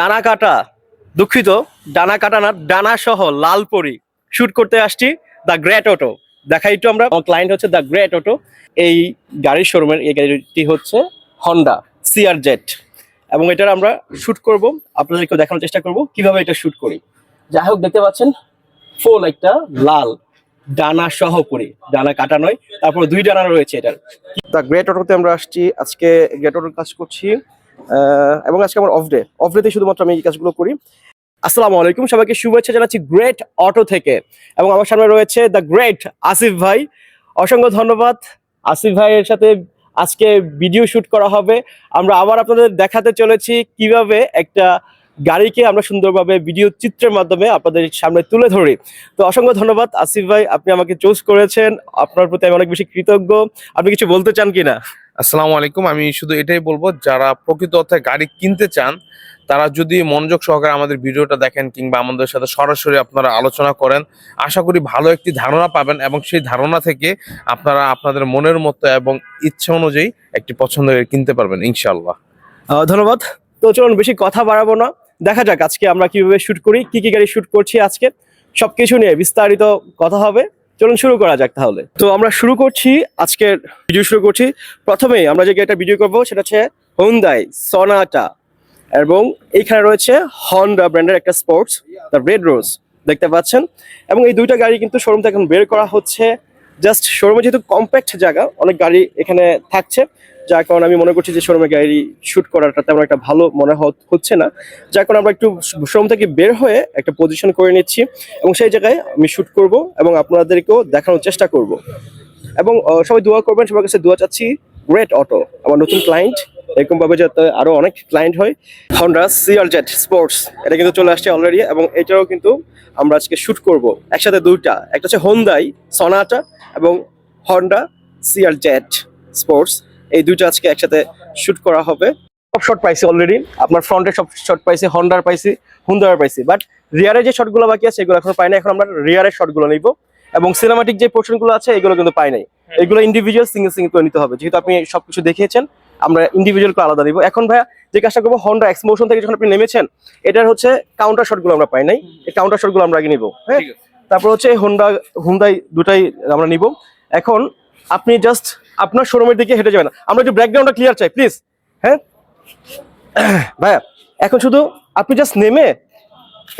ডানা কাটা দুঃখিত ডানা কাটা না ডানা সহ লাল পরি শুট করতে আসছি দ্য গ্রেট অটো। দেখাই একটু আমরা ক্লায়েন্ট হচ্ছে দ্য গ্রেট অটো। এই গাড়ির শোরুমের এই গাড়িটি হচ্ছে হন্ডা সিআর জেট এবং এটার আমরা শুট করব আপনাদেরকে দেখানোর চেষ্টা করব, কীভাবে এটা শুট করি। যাই হোক, দেখতে পাচ্ছেন ফুল একটা লাল ডানা সহ করি ডানা কাটা নয়, তারপর দুই ডানা রয়েছে এটার। দ্য গ্রেট অটোতে আমরা আসছি, আজকে গ্রেট অটোর কাজ করছি এবং আজকে আমার অফ ডে অফ ডে ডেতে শুধুমাত্র আমি এই কাজগুলো করি। আসসালামু আলাইকুম, সবাইকে শুভেচ্ছা জানাচ্ছি গ্রেট অটো থেকে। এবং আমার সামনে রয়েছে দ্য গ্রেট আসিফ ভাই। অসংখ্য ধন্যবাদ। আসিফ ভাইয়ের সাথে আজকে ভিডিও শুট করা হবে। আমরা আবার আপনাদের দেখাতে চলেছি কীভাবে একটা গাড়িকে আমরা সুন্দরভাবে ভিডিও চিত্রের মাধ্যমে আপনাদের সামনে তুলে ধরি। তো অসংখ্য ধন্যবাদ আসিফ ভাই আপনি আমাকে চুজ করেছেন। আপনার প্রতি আমি অনেক বেশি কৃতজ্ঞ। আপনি কিছু বলতে চান কিনা? আসসালামু আলাইকুম আমি শুধু এটাই বলব যারা প্রকৃত অর্থে গাড়ি কিনতে চান তারা যদি মনোযোগ সহকারে আমাদের ভিডিওটা দেখেন কিংবা আমাদের সাথে সরাসরি আপনারা আলোচনা করেন আশা করি ভালো একটি ধারণা পাবেন এবং সেই ধারণা থেকে আপনারা আপনাদের মনের মতো এবং ইচ্ছা অনুযায়ী একটি পছন্দের গাড়ি কিনতে পারবেন ইনশাল্লাহ ধন্যবাদ। তো চলুন বেশি কথা বাড়াবো না। দেখা যাক আজকে আমরা কীভাবে শুট করি, কি কি গাড়ি শুট করছি আজকে, সবকিছু নিয়ে বিস্তারিত কথা হবে। চলুন শুরু করা যাক তাহলে। তো আমরা শুরু করছি আজকের ভিডিও শুরু করছি। প্রথমেই আমরা যে গাড়িটা ভিডিও করব, সেটা হচ্ছে হোন্দাই সনাটা এবং এইখানে রয়েছে হন্ডা ব্র্যান্ডের একটা স্পোর্টস দ্য রেড রোজ দেখতে পাচ্ছেন? এবং এই দুইটা গাড়ি কিন্তু শোরুম থেকে এখন বের করা হচ্ছে। জাস্ট শোরুমে যেহেতু কম্প্যাক্ট জায়গা, অনেক গাড়ি এখানে থাকছে। যার কারণে আমি মনে করছি যে শোরুমে গাড়ি শুট করাটা তেমন একটা ভালো মনে হচ্ছে না। যার কারণে আমরা একটু শোরুম থেকে বের হয়ে একটা পজিশন করে নিচ্ছি এবং সেই জায়গায় আমি শুট করব এবং আপনাদেরকেও দেখানোর চেষ্টা করব। এবং সবাই দোয়া করবেন, সবার কাছে দোয়া চাচ্ছি গ্রেট অটো আমার নতুন ক্লায়েন্ট এরকম ভাবে যাতে আরও অনেক ক্লায়েন্ট হয়। হন্ডা সিআর জেট স্পোর্টস এটা কিন্তু চলে আসছে অলরেডি এবং এটাও কিন্তু আমরা আজকে শুট করব। একসাথে দুইটা, একটা হচ্ছে হোন্দাই সনাটা এবং হন্ডা সিআর জেট স্পোর্টস এই দুইটা আজকে একসাথে শুট করা হবে। সব শট পাইছি অলরেডি আপনার ফ্রন্টে সব শট পাইছি হন্ডার পাইছি হুন্দার পাইছি। বাট রিয়ারে যে শটগুলো বাকি আছে এগুলো এখন পাই না এখন আমরা রিয়ারের শটগুলো নিব। এবং সিনেমাটিক যে পোর্শনগুলো আছে এগুলো কিন্তু পাই নাই। এগুলো ইন্ডিভিজুয়াল সিঙ্গেল সিঙ্গেল করে নিতে হবে। যেহেতু আপনি সবকিছু দেখিয়েছেন আমরা ইন্ডিভিজুয়াল করে আলাদা নিব এখন ভাইয়া যে কাজটা করব হন্ডা এক্স মোশন থেকে যখন আপনি নেমেছেন এটার হচ্ছে কাউন্টার শটগুলো আমরা পাই নাই। এই কাউন্টার শটগুলো আমরা আগে নিব। হ্যাঁ? তারপর হচ্ছে হোন্ডা হুন্দাই দুটাই আমরা নিব। এখন আপনি জাস্ট আপনার শোরুমের দিকে হেঁটে যাবেন। আমরা একটু ব্যাকগ্রাউন্ডটা ক্লিয়ার চাই প্লিজ হ্যাঁ? ভাইয়া এখন শুধু আপনি জাস্ট নেমে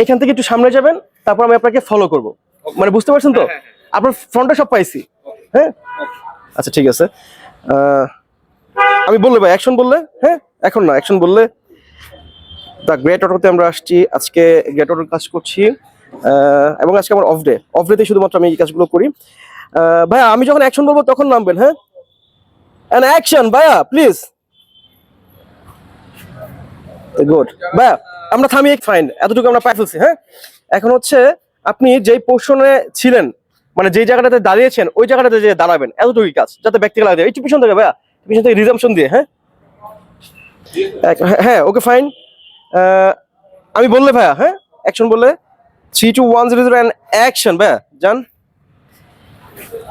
এখান থেকে একটু সামনে যাবেন তারপর আমি আপনাকে ফলো করব। মানে বুঝতে পারছেন তো? আপনার ফ্রন্টটা সব পাইছি। হ্যাঁ? আচ্ছা ঠিক আছে। আমি বললে ভাই অ্যাকশন বললে? হ্যাঁ? এখন না অ্যাকশন বললে। দ্য গ্রেট অটোতে আমরা আসছি। আজকে গ্রেট অটোর কাজ করছি। এবং আজকে আমার অফ ডে অফ ডেতে শুধুমাত্র আমি এই কাজগুলো করি। ভাইয়া আমি যখন অ্যাকশন বলব তখন নামবেন হ্যাঁ? অ্যান অ্যাকশন ভাইয়া প্লিজ গুড ভাইয়া, আমরা থামিয়ে ফাইন এতটুকু আমরা পাই ফেলছি হ্যাঁ? এখন হচ্ছে আপনি যেই পোর্শনে ছিলেন মানে যেই জায়গাটাতে দাঁড়িয়েছেন, ওই জায়গাটাতে যে দাঁড়াবেন। এতটুকুই কাজ, যাতে ব্যক্তিগত লাগে একটু পিছন থেকে, ভাইয়া, পিছন থেকে রিজামশন দিয়ে হ্যাঁ? হ্যাঁ ওকে ফাইন আমি বললে, ভাইয়া হ্যাঁ? অ্যাকশন বললে three two one zero zero and action ভাইয়া, যান।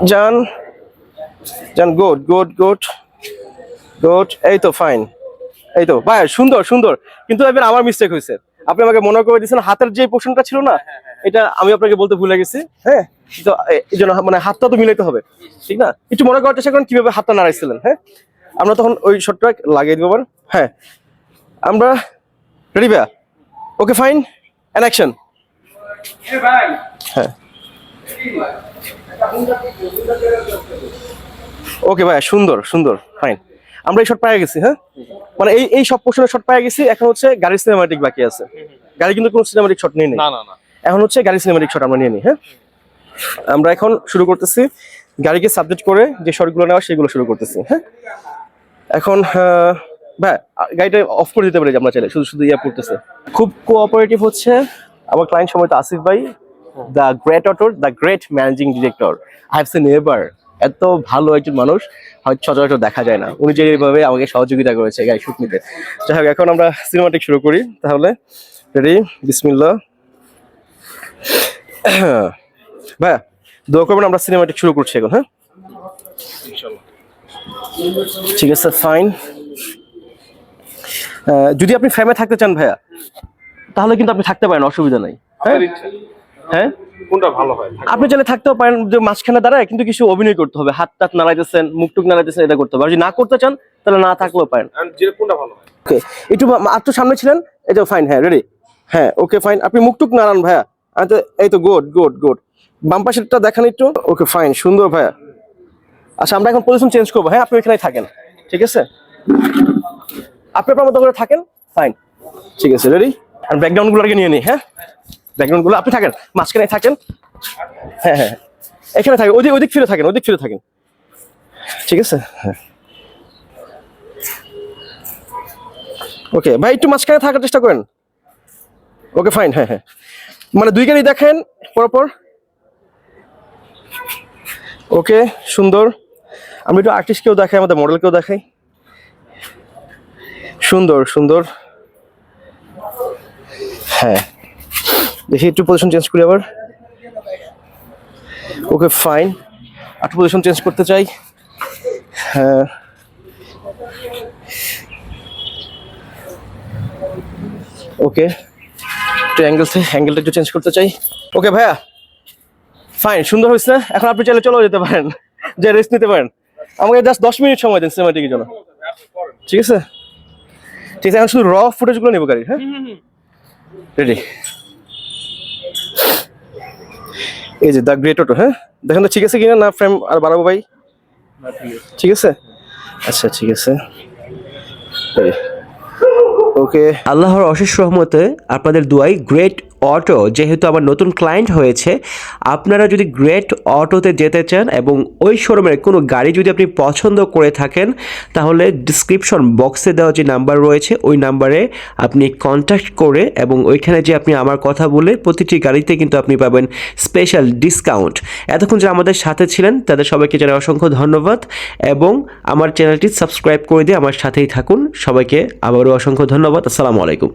যান। যান গুড গুড গুড গুড এই তো ফাইন এই তো ভাই সুন্দর সুন্দর কিন্তু এবার আমার মিস্টেক হয়েছে। আপনি আমাকে মনে করে দিয়েছেন হাতের যে পোর্শনটা ছিল না এটা আমি আপনাকে বলতে ভুলে গেছি হ্যাঁ? তো এই জন্য মানে হাতটা তো মিলাইতে হবে ঠিক না? একটু মনে করার চেষ্টা করেন কীভাবে হাতটা নাড়াইছিলেন হ্যাঁ? আমরা তখন ওই শটটা লাগিয়ে দিব আবার হ্যাঁ। আমরা রেডি ভাইয়া? ওকে ফাইন অ্যান অ্যাকশন হ্যাঁ। ওকে ভাইয়া সুন্দর সুন্দর ফাইন আমরা এই শট পেয়ে গেছি হ্যাঁ? মানে এই এই সব পোর্শনের শট পেয়ে গেছি এখন হচ্ছে গাড়ির সিনেমাটিক বাকি আছে। গাড়ি কিন্তু কোনো সিনেমাটিক শট নেই না না না। এখন হচ্ছে গাড়ি সিনেমাটিক শট আমরা নিয়ে নিই হ্যাঁ? আমরা এখন শুরু করতেছি গাড়িকে সাবজেক্ট করে যে শটগুলো নেওয়া সেগুলো শুরু করতেছি হ্যাঁ? এখন ভাই গাড়িটা অফ করে দিতে পারি আমরা চাইলে? শুধু শুধু ইয়া পড়তেছে খুব কোঅপারেটিভ হচ্ছে আমার ক্লায়েন্ট সময় তো আসিফ ভাই দ্য গ্রেট অটোর the great managing director I have seen ever এত ভালো একজন মানুষ, হয়তো সচরাচর দেখা যায় না। উনি যেভাবে আমাকে সহযোগিতা করেছে গাড়ি শুট নিতে যাই হোক, এখন আমরা সিনেমাটিক শুরু করি। তাহলে রেডি বিসমিল্লাহ। ভাইয়া, দোয়া করবেন আমরা সিনেমাটিক শুরু করছি এখন হ্যাঁ? ঠিক আছে ফাইন যদি আপনি ফ্রেমে থাকতে চান ভাইয়া, তাহলে কিন্তু আপনি থাকতে পারেন, অসুবিধা নাই। হ্যাঁ। হ্যাঁ? কোনটা ভালো হয়? আপনি চাইলে থাকতেও পারেন যে মাঝখানে দাঁড়ায় কিন্তু কিছু অভিনয় করতে হবে। হাত টাত নাড়াইতেছেন মুখ টুক নাড়াইতেছেন এটা করতে হবে। আর যদি না করতে চান তাহলে না থাকলেও পারেন। কোনটা ভালো ওকে একটু একটু সামনে ছিলেন? এই যে ফাইন হ্যাঁ রেডি হ্যাঁ ওকে ফাইন আপনি মুখটুক নাড়ান ভাইয়া। এই তো গুড গুড গুড বাম পাশেরটা দেখান একটু। ওকে ফাইন সুন্দর ভাইয়া। আচ্ছা আমরা এখন পজিশন চেঞ্জ করব। হ্যাঁ আপনি এখানেই থাকেন। ঠিক আছে? আপনি আপনার মতো করে থাকেন? ফাইন ঠিক আছে রেডি আর ব্যাকগ্রাউন্ডগুলো আগে নিয়ে নিই হ্যাঁ? ব্যাকগ্রাউন্ডগুলো আপনি থাকেন, মাঝখানে থাকেন। হ্যাঁ হ্যাঁ এখানে থাকেন, ওদিক ওদিক ফিরে থাকেন, ওদিক ফিরে থাকেন। ঠিক আছে? হ্যাঁ। ওকে, ভাই, একটু মাঝখানে থাকার চেষ্টা করেন। ওকে, ফাইন হ্যাঁ হ্যাঁ। মানে দুই গাড়ি দেখেন, পরপর। ওকে, সুন্দর। আমি একটু আর্টিস্টকেও দেখাই, আমাদের মডেলকেও দেখাই। সুন্দর সুন্দর। হ্যাঁ। দেখি একটু পজিশন চেঞ্জ করি আবার। ওকে ফাইন একটু পজিশন চেঞ্জ করতে চাই। হ্যাঁ। ওকে একটু অ্যাঙ্গেল অ্যাঙ্গেলটা একটু চেঞ্জ করতে চাই। ওকে ভাইয়া। ফাইন সুন্দর হয়েছে না? এখন আপনি চাইলে চলেও যেতে পারেন। যে রেস্ট নিতে পারেন। আমাকে জাস্ট দশ মিনিট সময় দিন সিনেমাটিকের জন্য। ঠিক আছে? ঠিক আছে এখন শুধু র ফুটেজগুলো নেব গাড়ি হ্যাঁ? রেডি এই যে দ্য গ্রেট অটো হ্যাঁ? দেখেন তো ঠিক আছে কিনা? না ফ্রেম আর বাড়াবো ভাই? ঠিক আছে? আচ্ছা ঠিক আছে। ওকে আল্লাহর অশেষ রহমতে আপনাদের দুয়াই গ্রেট অটো যেহেতু আমার নতুন ক্লায়েন্ট হয়েছে, আপনারা যদি গ্রেট অটোতে যেতে চান এবং ওই শোরুমের কোনো গাড়ি যদি আপনি পছন্দ করে থাকেন, তাহলে ডিসক্রিপশন বক্সে দেওয়া যে নাম্বার রয়েছে, ওই নাম্বারে আপনি কন্ট্যাক্ট করে এবং ওইখানে যে আপনি আমার কথা বলে প্রতিটি গাড়িতে কিন্তু আপনি পাবেন স্পেশাল ডিসকাউন্ট এতক্ষণ যারা আমাদের সাথে ছিলেন, তাদের সবাইকে জানাই অসংখ্য ধন্যবাদ এবং আমার চ্যানেলটি সাবস্ক্রাইব করে দিয়ে আমার সাথেই থাকুন। সবাইকে আবারও অসংখ্য ধন্যবাদ। আসসালামু আলাইকুম।